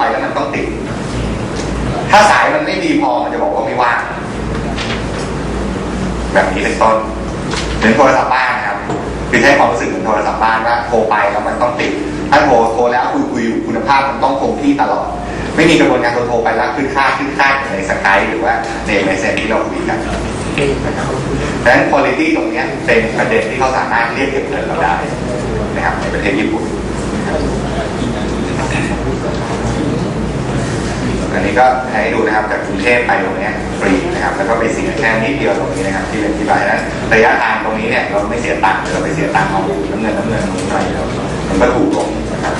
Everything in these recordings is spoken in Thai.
ไปแล้วมันต้องติด ถ้าสายมันไม่ดีพอมันจะบอกว่าไม่ว่าง แบบนี้เป็นต้นเหมือนโทรศัพท์บ้านนะครับคือใช้ความรู้สึกเหมือนโทรศัพท์บ้านว่าโทรไปแล้วมันต้องติด ถ้าโทรโทรแล้วคุยคุยอยู่คุณภาพมันต้องคงที่ตลอด ไม่มีกระบวนการโทรโทรไปแล้วขึ้นค่าขึ้นค่าในสกายหรือว่าในเมสเซนที่เราคุยกันดังนั้นคุณภาพตรงนี้เป็นประเด็นที่เขาสามารถเรียกเก็บเงินเราได้นะครับในประเทศญี่ปุ่น อันนี้ก็ให้ดูนะครับจากกรุงเทพไปตรงนี้ฟรีนะครับแล้วก็ไปเสียแค่นิดเดียวตรงนี้นะครับที่เป็นที่บายนั้นระยะทางตรงนี้เนี่ยเราไม่เสียตังค์เราไปเสียตังค์เอาน้ำเงินน้ำเงินตรงนี้หน่อยเดียวมันก็ถูกลงนะครับ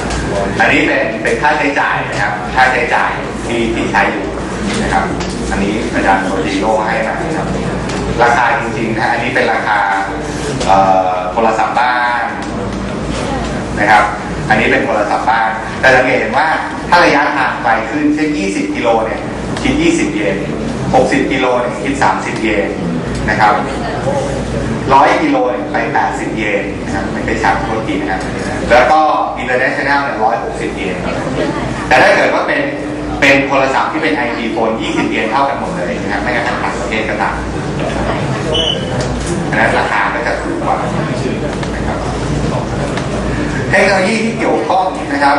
อันนี้เป็นเป็นค่าใช้จ่ายนะครับค่าใช้จ่ายที่ที่ใช้อยู่นะครับอันนี้อาจารย์โรดิโลให้มานะครับราคาจริงๆนะอันนี้เป็นราคาเอ่อโทรศัพท์บ้านนะครับ อันนี้เป็นโทรศัพท์บ้านแต่สังเกตเห็นว่าถ้าระยะทางไกลขึ้นเช่น 20 กิโลเนี่ยคิด 20 เยน 60 กิโลเนี่ยคิด 30 เยนนะครับ 100 กิโลเนี่ยไป 80 เยนนะครับไม่ไปชักโทษทีนะครับ แล้วก็ international เนี่ย160 เยน แต่ถ้าเกิดว่าเป็นเป็นโทรศัพท์ที่เป็น IP h o n e 20 เยนเท่ากันหมดเลยนะครับไม่กระทั่งต่างประเทศก็ตามอันนั้นราคาก็จะถูกกว่านะครับ เทคโนโลยีที่เกี่ยวข้องนะครับ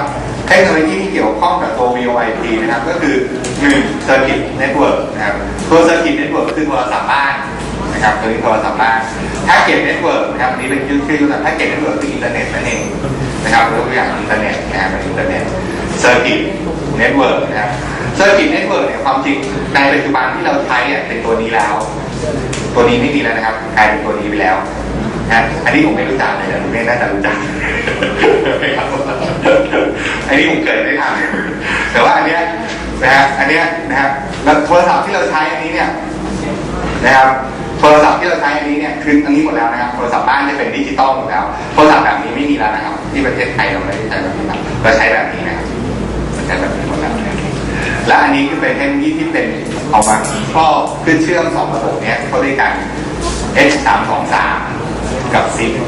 เทคโนโลยีที่เกี่ยวข้องกับตัว VoIP นะครับก็คือหนึ่ง Circuit Network นะครับตัว Circuit Network คือโทรศัพท์บ้านนะครับตัวนี้โทรศัพท์บ้าน Packet Network นะครับนี้เป็นชื่อชื่อตัว Packet Network คืออินเทอร์เน็ตนั่นเองนะครับยกตัวอย่างอินเทอร์เน็ตนะครับอินเทอร์เน็ต Circuit Network นะครับ Circuit Network เนี่ยความจริงในปัจจุบันที่เราใช้เป็นตัวนี้แล้ว ตัวนี้ไม่มีแล้วนะครับกลายเป็นตัวนี้ไปแล้ว นะ อันนี้ผมไม่รู้จักเลยแต่คุณเมฆน่าจะรู้จักอันนี้ผมเกิดไม่ทันแต่ว่าอันเนี้ยนะฮะอันเนี้ยนะครับแล้วโทรศัพท์ที่เราใช้อันนี้เนี่ยนะครับโทรศัพท์ที่เราใช้อันนี้เนี่ยคืออันนี้หมดแล้วนะครับโทรศัพท์บ้านจะเป็นดิจิตอลหมดแล้วโทรศัพท์แบบนี้ไม่มีแล้วนะครับ ที่ประเทศไทยเราไม่ได้ใช้แบบนี้นะเราใช้แบบนี้นะครับเราใช้แบบนี้หมดแล้วนะครับและอันนี้คือเป็นเทคโนโลยีที่เป็นเอามาครอบขึ้นเชื่อมสองระบบเนี้ยเข้าด้วยกัน H 3 2 3 กับ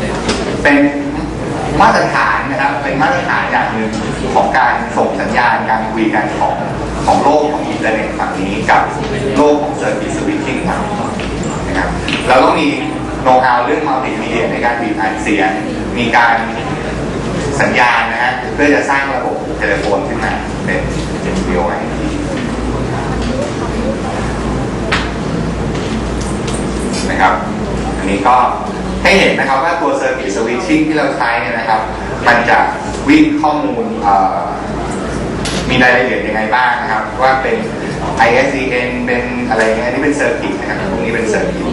10เป็นมาตรฐานนะครับเป็นมาตรฐานอย่างหนึ่งของการส่งสัญญาณการคุยกันของของโลกของอินเทอร์เน็ตฝั่งนี้กับโลกของเซอร์กิตสวิตชิ่งนะครับเราต้องมีโน้ตฮาวเรื่องมัลติมีเดียในการบีบอัดเสียงมีการสัญญาณนะฮะเพื่อจะสร้างระบบเทเลโฟนขึ้นมาเป็นเป็น VoIP นะครับ อันนี้ก็ให้เห็นนะครับว่าตัว Circuit Switching ที่เราใช้เนี่ยนะครับ มันจะวิ่งข้อมูลเอ่อมีรายละเอียดยังไงบ้างนะครับ ว่าเป็น ISDN เป็นอะไรเงี้ยนี่เป็นเซอร์กิตนะครับตรงนี้เป็นเซอร์กิต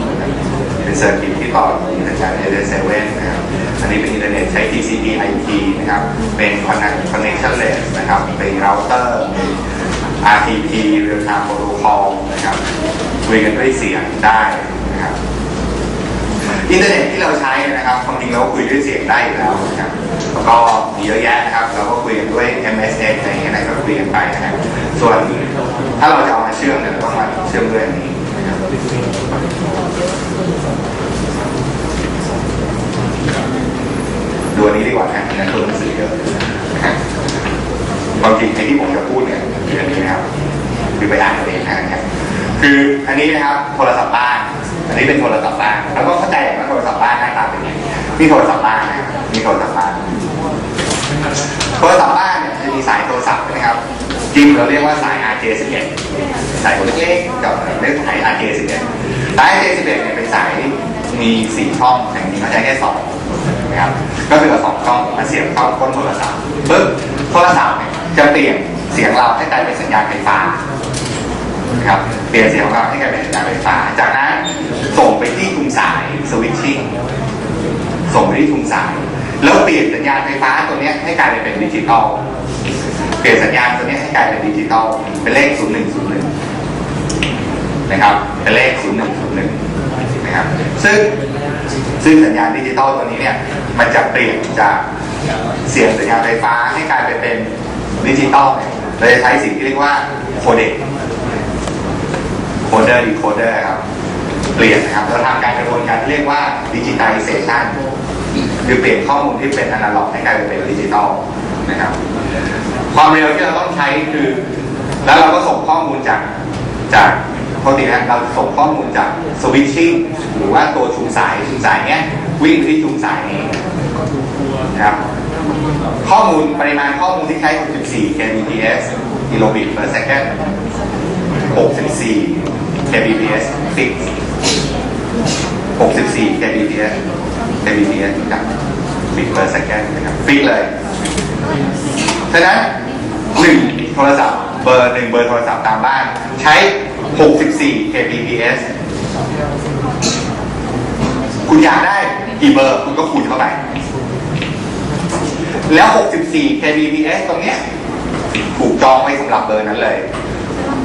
เป็นเซอร์กิตที่ต่ออินเทอร์เน็ตเอเดเซเว่นนะครับอันนี้เป็นอินเทอร์เน็ตใช้ TCP IP นะครับเป็น Connect- Connectionless นะครับเป็นเราเตอร์ RTP Real Time Protocol นะครับคุยกันด้วยเสียงได้นะครับ อินเทอร์เน็ตที่เราใช้นะครับความจริงเราก็คุยด้วยเสียงได้อยู่แล้วนะครับแล้วก็มีเยอะแยะนะครับ เราก็คุยกันด้วย MSN อะไรอย่เงี้ยนะก็คุยกันไปนะครับส่วนถ้าเราจะเอามาเชื่อมเนี่ยเราต้องมาเชื่อมด้วยอันนี้นะครับดูอันนี้ดีกว่านะนนั้นตัวหนังสือเยอะความจริงไอ้ที่ผมจะพูดเนี่ยคืออันนี้นะครับคือไปอ่านเองนะครับคืออันนี้นะครับโทรศัพท์บ้าน อันนี้เป็นโทรศัพท์บ้านแล้วก็เข้าใจ นี่โทรศัพท์บ้านนะครับนี่โทรศัพท์บ้านโทรศัพท์บ้านเนี่ยจะมีสายโทรศัพท์นะครับจริงเราเรียกว่าสาย RJ11 สายตัวเล็กๆกับเรียกสาย RJ11 สาย RJ11 เนี่ยเป็นสายที่มีสี่ช่องแต่จริงๆเขาใช้แค่สองนะครับก็คือเอาสองช่องมาเสียบเข้าก้นโทรศัพท์ปึ๊บโทรศัพท์เนี่ยจะเปลี่ยนเสียงเราให้กลายเป็นสัญญาณไฟฟ้านะครับเปลี่ยนเสียงของเราให้กลายเป็นสัญญาณไฟฟ้า จากนั้นส่งไปที่ทุงสายสวิตชิ่ง ส่งไปที่ทุงสาย แล้วเปลี่ยนสัญญาณไฟฟ้าตัวนี้ให้กลายเป็นดิจิตอลเปลี่ยนสัญญาณตัวนี้ให้กลายเป็นดิจิตอลเป็นเลข 0101 นะครับ เป็นเลข 0101 นะครับ ซึ่งซึ่งสัญญาณดิจิตอลตัวนี้เนี่ย มันจะเปลี่ยนจากเสียงสัญญาณไฟฟ้าให้กลายไปเป็นดิจิตอลเนี่ยเราจะใช้สิ่งที่เรียกว่าโคเด็กโคเดอร์ดีโคเดอร์ครับ เปลี่ยนนะครับเราทำการกระบวนการที่เรียกว่าดิจิต l ลเซชัน คือเปลี่ยนข้อมูลที่เป็นอนาล็อกให้กลายเป็นดิจิตอลนะครับความเร็วที่เราต้องใช้คือ แล้วเราก็ส่งข้อมูลจากจากปกตินะเราส่งข้อมูลจากสวิตชิ่งหรือว่าตัวชุมสายชุมสายเนี้ยวิ่งที่ชุมสายนี้นะครับข้อมูลปริมาณข้อมูลที่ใช้ 64 kbps กิโลบิต per second 64 kbps 64 kbps kbps นะครับ bit per second นะครับฟิกเลยฉะนั้นหนึ่งโทรศัพท์เบอร์หนึ่งเบอร์โทรศัพท์ตามบ้าน ใช้ 64 kbps คุณอยากได้กี่เบอร์คุณก็คูณเข้าไป แล้ว 64 kbps ตรงเนี้ยถูกจองไว้สำหรับเบอร์นั้นเลย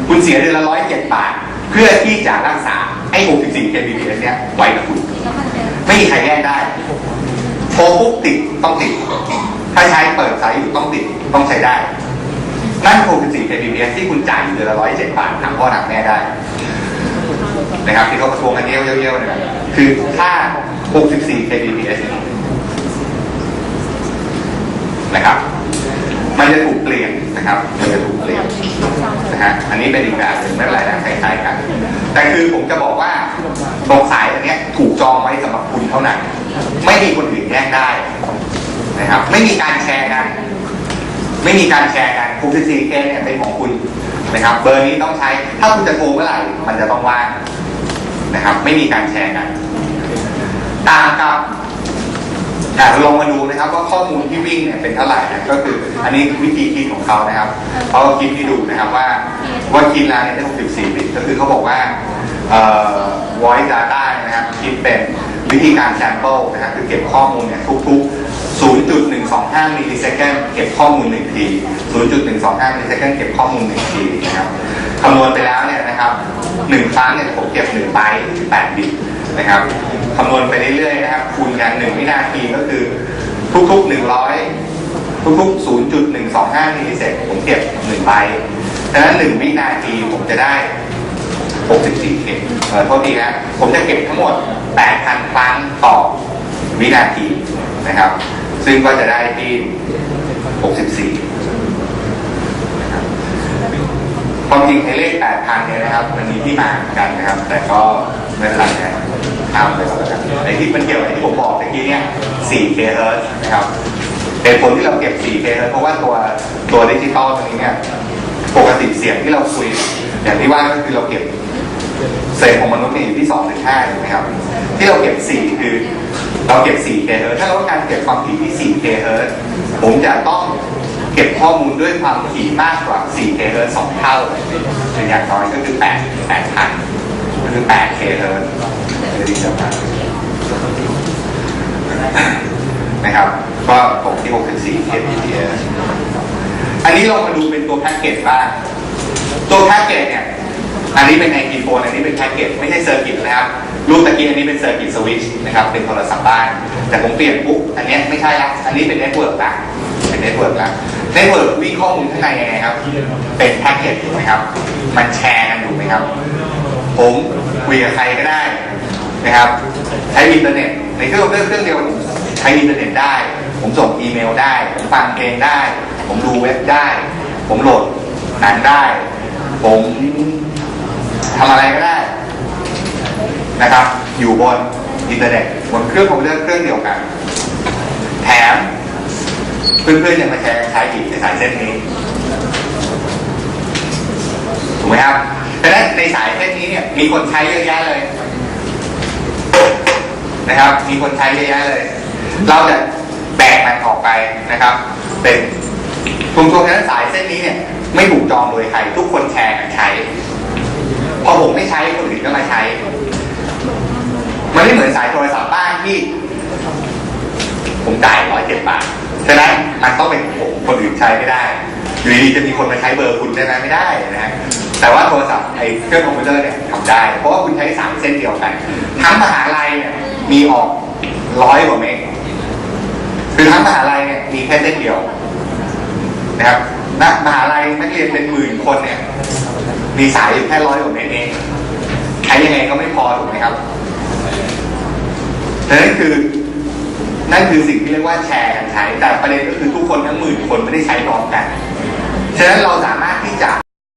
คุณเสียเดือนละ 107 บาท เพื่อที่จะรักษาไอ้ 64 kbps เนี้ยไว้กับคุณ ไม่มีใครแย่งได้โทรปุ๊บติดต้องติด ถ้าใช้เปิดสายอยู่ต้องติดต้องใช้ได้ นั่น64 kbps ที่คุณจ่ายอยู่เดือนละ107บาทถามพ่อถามแม่ได้ นะครับที่เขาประท้วงกันเยี่ยวเยี่ยวๆนะคือถ้า64 kbps นะครับมันจะถูกเปลี่ยนนะครับ มันจะถูกเปลี่ยนนะฮะ อันนี้เป็นอีกแบบหนึ่งไม่เป็นไรนะคล้ายๆกัน แต่คือผมจะบอกว่าตรงสายอันนี้ถูกจองไว้สำหรับคุณเท่านั้น ไม่มีคนอื่นแย่งได้นะครับ ไม่มีการแชร์กัน ไม่มีการแชร์กัน 64K เนี่ยเป็นของคุณนะครับ เบอร์นี้ต้องใช้ ถ้าคุณจะโทรเมื่อไหร่มันจะต้องว่างนะครับ ไม่มีการแชร์กันต่างกับ อะลองมาดูนะครับว่าข้อมูลที่วิ่งเนี่ยเป็นเท่าไหร่นะก็คืออันนี้วิธีคิดของเขานะครับเขาก็คิดให้ดูนะครับว่าว่าคิดแล้วเนี่ยได้64บิตก็คือเขาบอกว่าเอ่อ voice data นะครับคิดเป็นวิธีการ sample นะครับคือเก็บข้อมูลเนี่ยทุกๆ 0.125มิลลิเซคันเก็บข้อมูล1ที 0.125มิลลิเซคันเก็บข้อมูล1ทีนะครับคำนวณไปแล้วเนี่ยนะครับหนึ่งครั้งเนี่ยผมเก็บ1ไบต์8บิต นะครับคำนวณไปเรื่อยๆนะครับคูณกัน1วินาทีก็คือทุกๆ100ทุกๆ0.125มิลลิเซกผมเก็บ1ไบต์ดังนั้น1วินาทีผมจะได้64เคเออโทษทีนะผมจะเก็บทั้งหมด8,000ครั้งต่อวินาทีนะครับ ซึ่งก็จะได้ที่64นะครับความจริงในเลข 8,000 เนี่ยนะครับ มันมีที่มาเหมือนกันนะครับ แต่ก็ไม่เป็นไรนะ ข้ามไปก่อนแล้วกันไอที่มันเกี่ยวกับไอ้ที่ผมบอกเมื่อกี้เนี่ย 4K เฮิร์ตนะครับเหตุผลที่เราเก็บ 4K เฮิร์ตเพราะว่าตัวตัวดิจิตอลตัวนี้เนี่ยปกติเสียงที่เราคุย อย่างที่ว่าก็คือเราเก็บเศษของมนุษย์เนี่ยอยู่ที่2ถึง5ถูกไหมครับ ที่เราเก็บ 4 คือเราเก็บ 4K เฮิร์ตถ้าเราต้องการเก็บความถี่ที่ 4K เฮิร์ตผมจะต้องเก็บข้อมูลด้วยความถี่มากกว่า 4K เฮิร์ต2เท่าเป็นอย่างน้อยก็คือ8 8,000ก็คือ 8K เฮิ ร์ตซ์จะดีจังนะครับก็ตกที่64 kbps อันนี้ลองมาดูเป็นตัวแพ็กเกจบ้าง ตัวแพ็กเกจเนี่ย อันนี้เป็นไอทีโฟนอันนี้เป็นแพ็กเกจไม่ใช่เซอร์กิตนะครับ รูปตะกี้อันนี้เป็นเซอร์กิตสวิตช์นะครับ เป็นโทรศัพท์บ้าน แต่ผมเปลี่ยนปุ๊บ อันนี้ไม่ใช่ละอันนี้เป็นเน็ตเวิร์กละเป็นเน็ตเวิร์กละเน็ตเวิร์กวิ่งข้อมูลข้างในยังไงครับ เป็นแพ็กเกจถูกไหมครับ มันแชร์กันถูกไหมครับ ผมคุยกับใครก็ได้ นะครับ ใช้อินเทอร์เน็ตในเครื่องเครื่องเครื่องเดียวใช้อินเทอร์เน็ตได้ ผมส่งอีเมลได้ผมฟังเพลงได้ ผมดูเว็บได้ ผมโหลดหนังได้ ผมทำอะไรก็ได้นะครับ อยู่บนอินเทอร์เน็ตบนเครื่องคอมพิวเตอร์เครื่องเดียวกัน แถมเพื่อนๆยังมาแชร์ใช้อีกในสายเส้นนี้ถูกไหมครับดังนั้นในสายเส้นนี้เนี่ยมีคนใช้เยอะแยะเลย นะครับ มีคนใช้เยอะแยะเลย เราจะแบ่งมันออกไปนะครับ เป็นกลุ่มตัวนั้นสายเส้นนี้เนี่ย ไม่ถูกจองโดยใครทุกคนแชร์กันใช้ พอผมไม่ใช้คนอื่นก็มาใช้ มันไม่เหมือนสายโทรศัพท์บ้านที่ ผมจ่ายร้อยเจ็ดบาทฉะนั้นมันต้องเป็นผมคนอื่นใช้ไม่ได้อยู่ดีๆจะมีคนมาใช้เบอร์คุณได้ไหมไม่ได้นะฮะแต่ว่าโทรศัพท์ไอ้เครื่องคอมพิวเตอร์เนี่ยทำได้ เพราะว่าคุณใช้สายเส้นเดียวกัน ทั้งมหาลัยเนี่ย มีออกร้อยกว่าเมกคือทั้งมหาลัยเนี่ยมีแค่เส้นเดียวนะครับมหาลัยนักเรียนเป็นหมื่นคนเนี่ย มีสายอยู่แค่ร้อยกว่าเมตรเองใช้ยังไงก็ไม่พอถูกไหมครับนั้นคือ นั่นคือสิ่งที่เรียกว่าแชร์กันใช้ แต่ประเด็นก็คือทุกคนทั้งหมื่นคนไม่ได้ใช้พร้อมกัน ฉะนั้นเราสามารถที่จะ